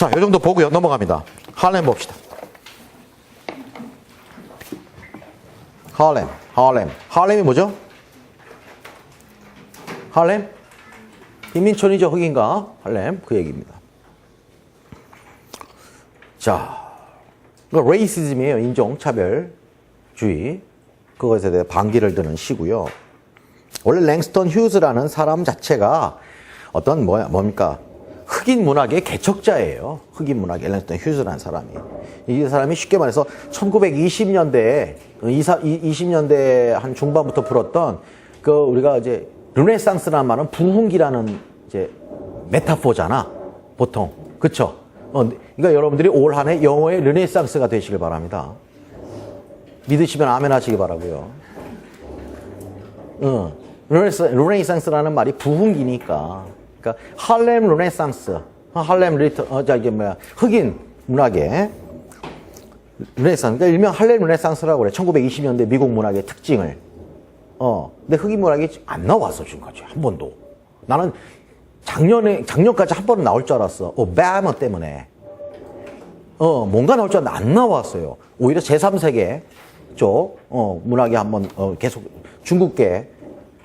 자, 요 정도 보고요. 넘어갑니다. 할렘 봅시다. 할렘, 할렘. 할렘이 뭐죠? 할렘? 빈민촌이죠, 흑인가? 할렘, 그 얘기입니다. 자, 그 레이시즘이에요. 인종차별주의. 그것에 대해 반기를 드는 시고요. 원래 랭스턴 휴즈라는 사람 자체가 어떤 뭐야 뭡니까 흑인 문학의 개척자예요. 흑인 문학의 랭스턴 휴즈라는 사람이 이 사람이 쉽게 말해서 1920년대에 20년대 한 중반부터 불었던 그 우리가 이제 르네상스라는 말은 부흥기라는 이제 메타포잖아 보통 그쵸? 어, 그러니까 여러분들이 올 한 해 영어의 르네상스가 되시길 바랍니다. 믿으시면 아멘 하시기 바라고요. 어, 르네상스라는 말이 부흥기니까. 그러니까 할렘 르네상스, 할렘 리터, 어, 자 이게 뭐야 흑인 문학의 르네상스, 그러니까 일명 할렘 르네상스라고 그래. 1920년대 미국 문학의 특징을. 어, 근데 흑인 문학이 안 나왔어 지금까지 한 번도. 나는 작년에 작년까지 한 번은 나올 줄 알았어. 어, 베머 때문에. 어, 뭔가 나올 줄 알았는데 안 나왔어요. 오히려 제3세계 쪽, 어, 문학이 한번, 어, 계속 중국계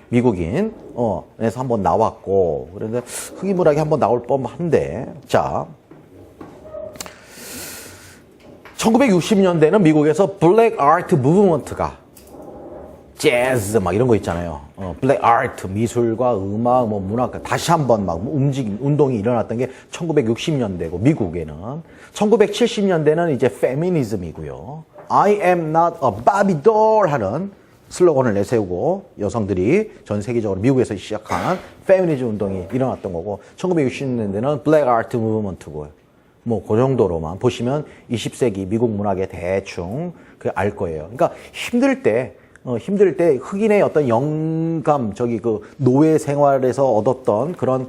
미국인, 어, 에서 한번 나왔고, 그런데 문학이 한번 나올 법한데, 자. 1960년대는 미국에서 블랙 아트 무브먼트가 재즈 막 이런 거 있잖아요. 어, 블랙 아트 미술과 음악 뭐 문학 다시 한번 막 움직임 운동이 일어났던 게 1960년대고 미국에는 1970년대는 이제 페미니즘이고요. I am not a Barbie doll 하는 슬로건을 내세우고 여성들이 전 세계적으로 미국에서 시작한 페미니즘 운동이 일어났던 거고 1960년대는 블랙 아트 무브먼트고 뭐그 정도로만 보시면 20세기 미국 문학에 대충 그 알 거예요. 그러니까 힘들 때 어, 힘들 때 흑인의 어떤 영감, 저기 그 노예 생활에서 얻었던 그런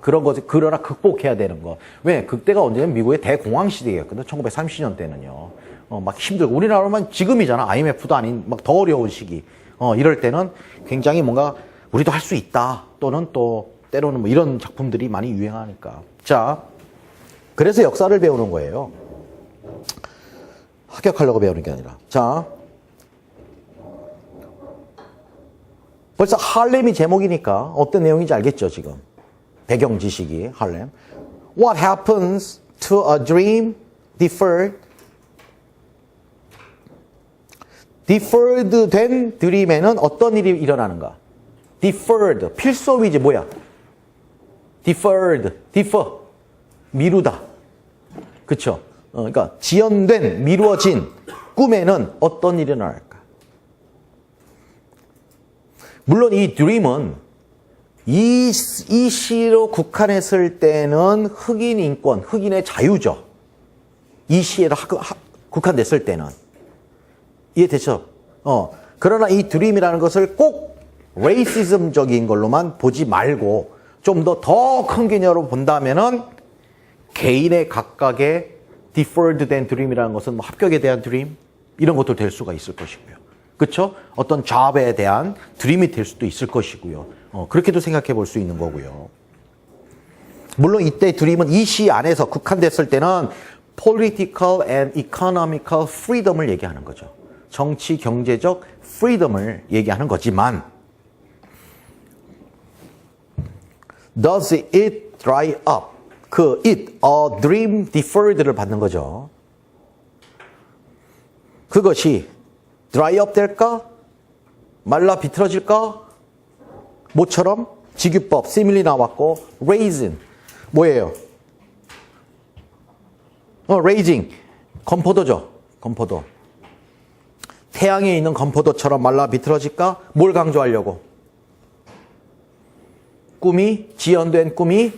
그런 것을 그러나 극복해야 되는 거. 왜? 그때가 언제냐면 미국의 대공황 시대였거든. 1930년대는요. 어, 막 힘들고 우리나라만 지금이잖아. IMF도 아닌 막 더 어려운 시기. 어, 이럴 때는 굉장히 뭔가 우리도 할 수 있다. 또는 또 때로는 뭐 이런 작품들이 많이 유행하니까. 자, 그래서 역사를 배우는 거예요. 합격하려고 배우는 게 아니라. 자, 벌써 할렘이 제목이니까 어떤 내용인지 알겠죠, 지금. 배경 지식이 할렘. What happens to a dream deferred? Deferred 된 드림에는 어떤 일이 일어나는가? deferred, 필소이지 뭐야? deferred, defer, 미루다. 그쵸? 어, 그러니까 지연된, 미루어진 꿈에는 어떤 일이 일어날까? 물론 이 드림은 이, 이 시로 국한했을 때는 흑인 인권, 흑인의 자유죠. 이 시에도 국한됐을 때는. 이해되죠? 어. 그러나 이 드림이라는 것을 꼭 레이시즘적인 걸로만 보지 말고 좀 더 더 큰 개념으로 본다면은 개인의 각각의 deferred 된 드림이라는 것은 뭐 합격에 대한 드림 이런 것도 될 수가 있을 것이고요. 그렇죠? 어떤 잡에 대한 드림이 될 수도 있을 것이고요. 어, 그렇게도 생각해 볼 수 있는 거고요. 물론 이때 드림은 이 시 안에서 국한됐을 때는 political and economical freedom을 얘기하는 거죠. 정치 경제적 freedom을 얘기하는 거지만 does it dry up? 그 it, a dream deferred를 받는 거죠. 그것이 dry up 될까? 말라 비틀어질까? 모처럼 직유법, 시밀리 나왔고 raisin 뭐예요? 어, raising 건포도죠. 건포도. 태양에 있는 건포도처럼 말라 비틀어질까? 뭘 강조하려고? 꿈이 지연된 꿈이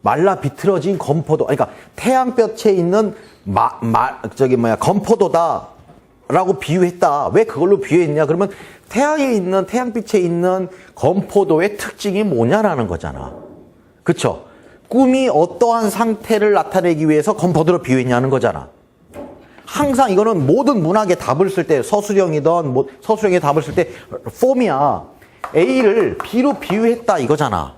말라 비틀어진 건포도. 그러니까 태양볕에 있는 마, 마, 저기 뭐야 건포도다 라고 비유했다. 왜 그걸로 비유했냐? 그러면 태양에 있는 태양빛에 있는 건포도의 특징이 뭐냐라는 거잖아. 그쵸? 꿈이 어떠한 상태를 나타내기 위해서 건포도로 비유했냐는 거잖아. 항상 이거는 모든 문학의 답을 쓸 때 서술형이든 뭐 서술형의 답을 쓸 때 폼이야. A를 B로 비유했다 이거잖아.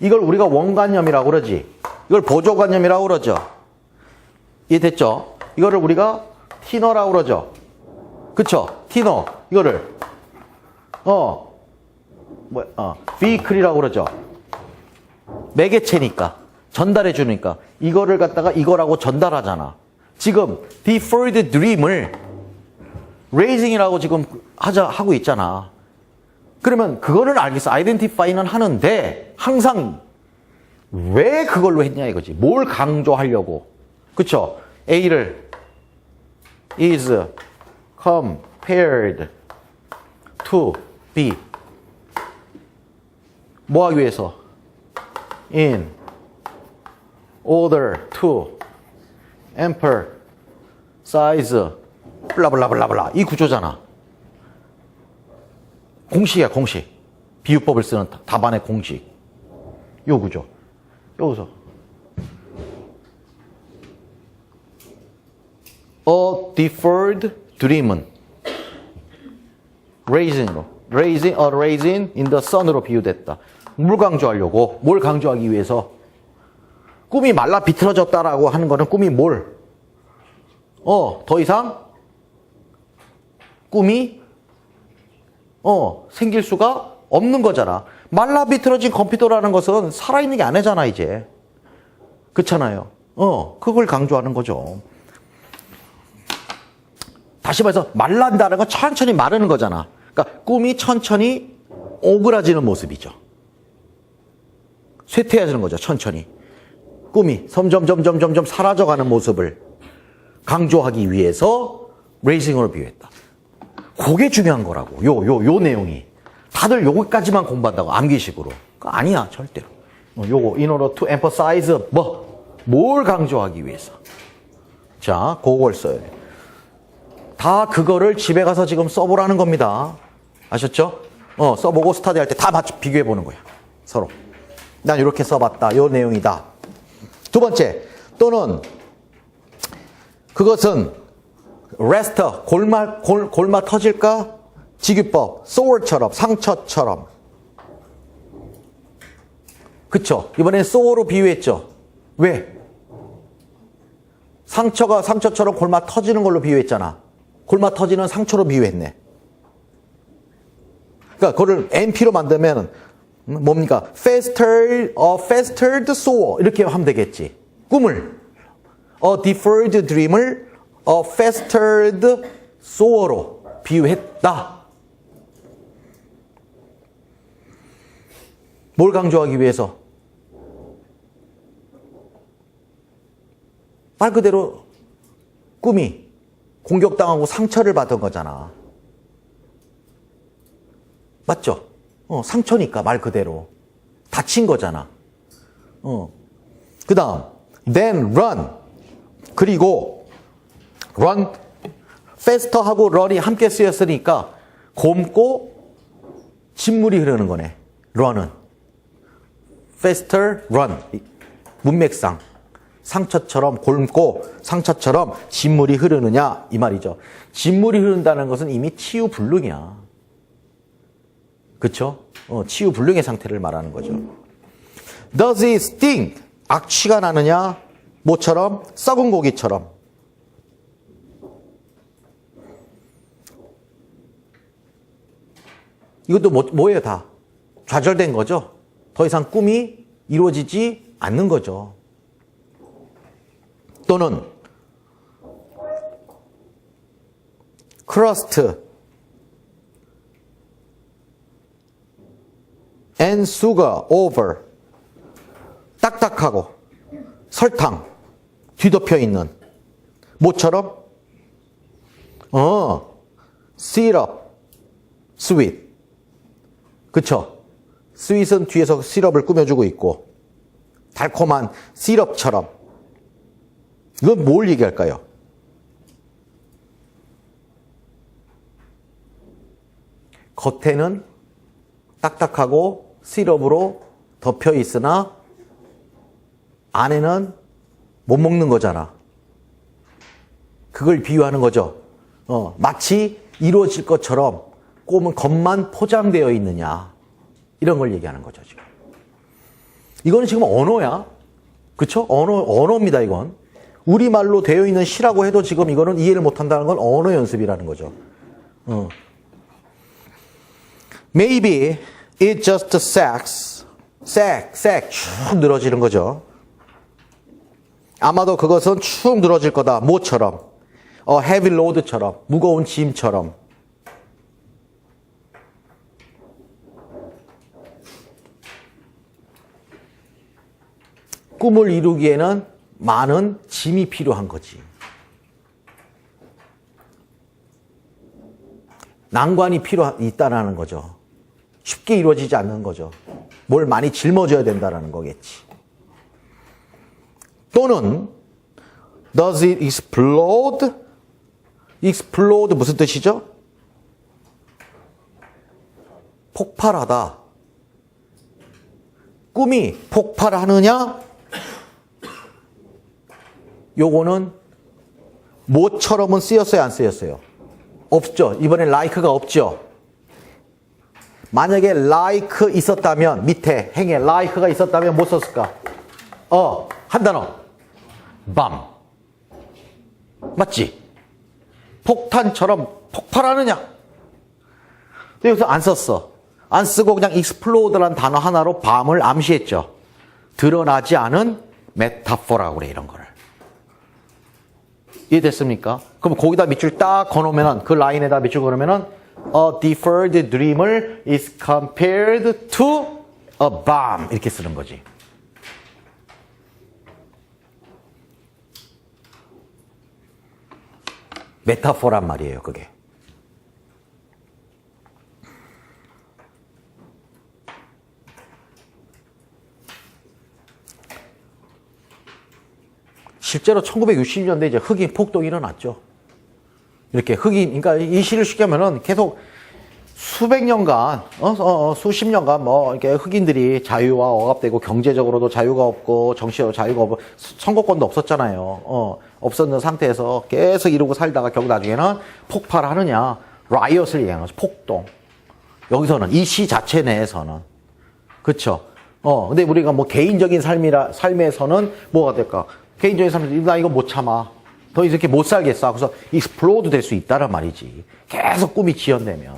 이걸 우리가 원관념이라고 그러지. 이걸 보조관념이라고 그러죠. 이해됐죠? 이거를 우리가 티너라고 그러죠. 그쵸? 티너. 이거를. 어. 뭐, 어. 비클이라고 그러죠. 매개체니까. 전달해 주니까. 이거를 갖다가 이거라고 전달하잖아. 지금, deferred dream을 raising이라고 지금 하자, 하고 있잖아. 그러면 그거는 알겠어. 아이덴티파이는 하는데 항상 왜 그걸로 했냐 이거지. 뭘 강조하려고. 그쵸? A를 is compared to B. 뭐 하기 위해서? in order to emphasize 블라블라블라블라 이 구조잖아. 공식이야, 공식. 비유법을 쓰는 다- 답안의 공식. 요 구조. 여기서. A deferred dream은 raising으로. raising, a raisin in the sun으로 비유됐다. 뭘 강조하려고? 뭘 강조하기 위해서? 꿈이 말라 비틀어졌다라고 하는 거는 꿈이 뭘? 어, 더 이상 꿈이 어, 생길 수가 없는 거잖아. 말라 비틀어진 컴퓨터라는 것은 살아있는 게 아니잖아, 이제. 그렇잖아요. 어, 그걸 강조하는 거죠. 다시 말해서 말란다는 건 천천히 마르는 거잖아. 그러니까 꿈이 천천히 오그라지는 모습이죠. 쇠퇴해지는 거죠, 천천히. 꿈이 점점 점점 점점 사라져가는 모습을 강조하기 위해서 레이싱으로 비유했다. 그게 중요한 거라고. 요, 요, 요 내용이. 다들 요거까지만 공부한다고, 암기식으로. 아니야, 절대로. 어, 요거, in order to emphasize, 뭐, 뭘 강조하기 위해서. 자, 그걸 써야 돼. 다 그거를 집에 가서 지금 써보라는 겁니다. 아셨죠? 어, 써보고 스타디 할 때 다 비교해 보는 거야. 서로. 난 이렇게 써봤다. 요 내용이다. 두 번째, 또는 그것은 레스터 골마 골, 골마 터질까? 직유법 소울처럼 상처처럼. 그쵸? 이번엔 소울로 비유했죠. 왜? 상처가 상처처럼 골마 터지는 걸로 비유했잖아. 골마 터지는 상처로 비유했네. 그러니까 그거를 NP로 만들면 뭡니까? faster, 어, fastered sore 이렇게 하면 되겠지 꿈을 a deferred dream을 a festered sore로 비유했다. 뭘 강조하기 위해서? 말 그대로 꿈이 공격당하고 상처를 받은 거잖아. 맞죠? 어, 상처니까 말 그대로. 다친 거잖아. 어. 그 다음, then run. 그리고 run, faster하고 run이 함께 쓰였으니까 곰고 진물이 흐르는 거네. run은. faster, run. 문맥상. 상처처럼 곪고 상처처럼 진물이 흐르느냐 이 말이죠. 진물이 흐른다는 것은 이미 치유 불능이야. 그쵸? 어, 치유 불능의 상태를 말하는 거죠. Does it sting? 악취가 나느냐? 뭐처럼? 썩은 고기처럼. 이것도 뭐, 뭐예요, 다? 좌절된 거죠? 더 이상 꿈이 이루어지지 않는 거죠. 또는, crust, and sugar over. 딱딱하고, 설탕, 뒤덮여 있는. 뭐처럼? 어, syrup, sweet. 그쵸? 스윗은 뒤에서 시럽을 꾸며주고 있고, 달콤한 시럽처럼. 이건 뭘 얘기할까요? 겉에는 딱딱하고 시럽으로 덮여 있으나 안에는 못 먹는 거잖아. 그걸 비유하는 거죠. 어, 마치 이루어질 것처럼 꿈은 겉만 포장되어 있느냐. 이런 걸 얘기하는 거죠, 지금. 이거는 지금 언어야. 그쵸? 언어, 언어입니다, 이건. 우리말로 되어 있는 시라고 해도 지금 이거는 이해를 못 한다는 건 언어 연습이라는 거죠. 어. Maybe it's just sex. sex, sex. 쭉 늘어지는 거죠. 아마도 그것은 축 늘어질 거다. 뭐처럼. 어, heavy load처럼. 무거운 짐처럼. 꿈을 이루기에는 많은 짐이 필요한 거지. 난관이 필요 있다라는 거죠. 쉽게 이루어지지 않는 거죠. 뭘 많이 짊어져야 된다라는 거겠지. 또는 does it explode? explode 무슨 뜻이죠? 폭발하다. 꿈이 폭발하느냐? 요거는 뭐처럼은 쓰였어요, 안 쓰였어요? 없죠. 이번엔 like가 없죠. 만약에 like 있었다면 밑에 행에 like가 있었다면 뭐 썼을까? 어, 한 단어. 밤. 맞지? 폭탄처럼 폭발하느냐? 근데 여기서 안 썼어. 안 쓰고 그냥 explode란 단어 하나로 밤을 암시했죠. 드러나지 않은 메타포라고 그래, 이런 거를. 이해됐습니까? 그럼 거기다 밑줄 딱 거놓으면은, 그 라인에다 밑줄 거놓으면은, a deferred dreamer is compared to a bomb. 이렇게 쓰는 거지. 메타포란 말이에요, 그게. 실제로 1960년대 이제 흑인 폭동이 일어났죠. 이렇게 흑인, 그러니까 이 시를 쉽게 하면은 계속 수백 년간, 어, 어, 어, 수십 년간 뭐, 이렇게 흑인들이 자유와 억압되고 경제적으로도 자유가 없고 정치적으로 자유가 없고 선거권도 없었잖아요. 어, 없었는 상태에서 계속 이러고 살다가 결국 나중에는 폭발하느냐, 라이엇을 얘기하는 거죠. 폭동. 여기서는 이 시 자체 내에서는. 그쵸? 어, 근데 우리가 뭐 개인적인 삶이라, 삶에서는 뭐가 될까? 개인적인 삶에서 나 이거 못 참아. 더 이렇게 못 살겠어. 그래서 익스플로드 될 수 있다란 말이지. 계속 꿈이 지연되면.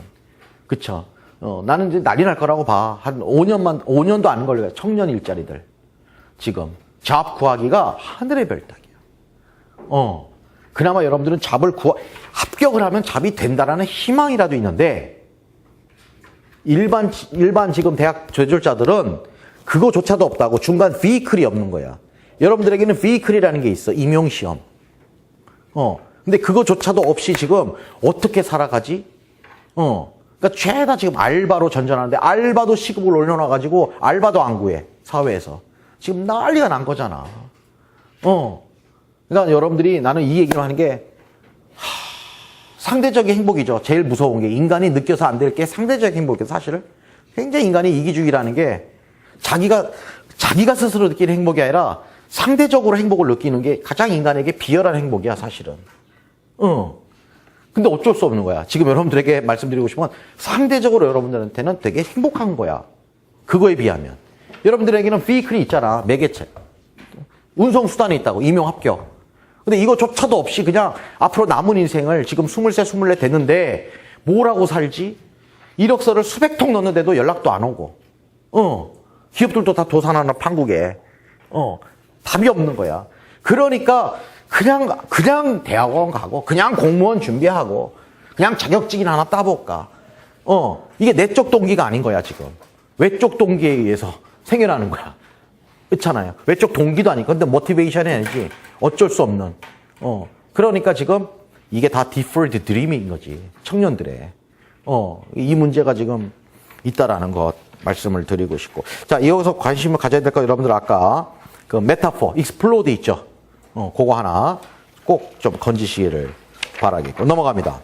그쵸? 어, 나는 이제 난리 날 거라고 봐. 한 5년만, 5년도 안 걸려요. 청년 일자리들. 지금. 잡 구하기가 하늘의 별따기야. 어. 그나마 여러분들은 잡을 구하, 합격을 하면 잡이 된다라는 희망이라도 있는데, 일반, 일반 지금 대학 저졸자들은 그거조차도 없다고 중간 비클이 없는 거야. 여러분들에게는 비클이라는 게 있어. 임용시험. 어. 근데 그거조차도 없이 지금 어떻게 살아가지? 어. 그러니까 죄다 지금 알바로 전전하는데 알바도 시급을 올려놔가지고 알바도 안 구해. 사회에서. 지금 난리가 난 거잖아. 어. 그러니까 여러분들이 나는 이 얘기를 하는 게 하, 상대적인 행복이죠. 제일 무서운 게 인간이 느껴서 안 될 게 상대적인 행복이에요. 사실은 굉장히 인간이 이기주의라는 게 자기가 자기가 스스로 느끼는 행복이 아니라 상대적으로 행복을 느끼는 게 가장 인간에게 비열한 행복이야, 사실은. 어. 근데 어쩔 수 없는 거야. 지금 여러분들에게 말씀드리고 싶은 건 상대적으로 여러분들한테는 되게 행복한 거야. 그거에 비하면. 여러분들에게는 비클이 있잖아. 매개체. 운송수단이 있다고. 임용 합격. 근데 이거조차도 없이 그냥 앞으로 남은 인생을 지금 23, 24 됐는데 뭐라고 살지? 이력서를 수백 통 넣는데도 연락도 안 오고. 어. 기업들도 다 도산하는 판국에. 어. 답이 없는 거야. 그러니까 그냥 그냥 대학원 가고 그냥 공무원 준비하고 그냥 자격증이나 하나 따볼까. 어 이게 내적 동기가 아닌 거야 지금 외적 동기에 의해서 생겨나는 거야. 그렇잖아요. 외적 동기도 아니고 근데 모티베이션이 아니지 어쩔 수 없는. 어 그러니까 지금 이게 다 deferred dream인 거지 청년들의. 어이 문제가 지금 있다라는 것 말씀을 드리고 싶고 자 이어서 관심을 가져야 될 거 여러분들 아까 그 메타포, 익스플로드 있죠. 어, 그거 하나 꼭 좀 건지시기를 바라겠고 넘어갑니다.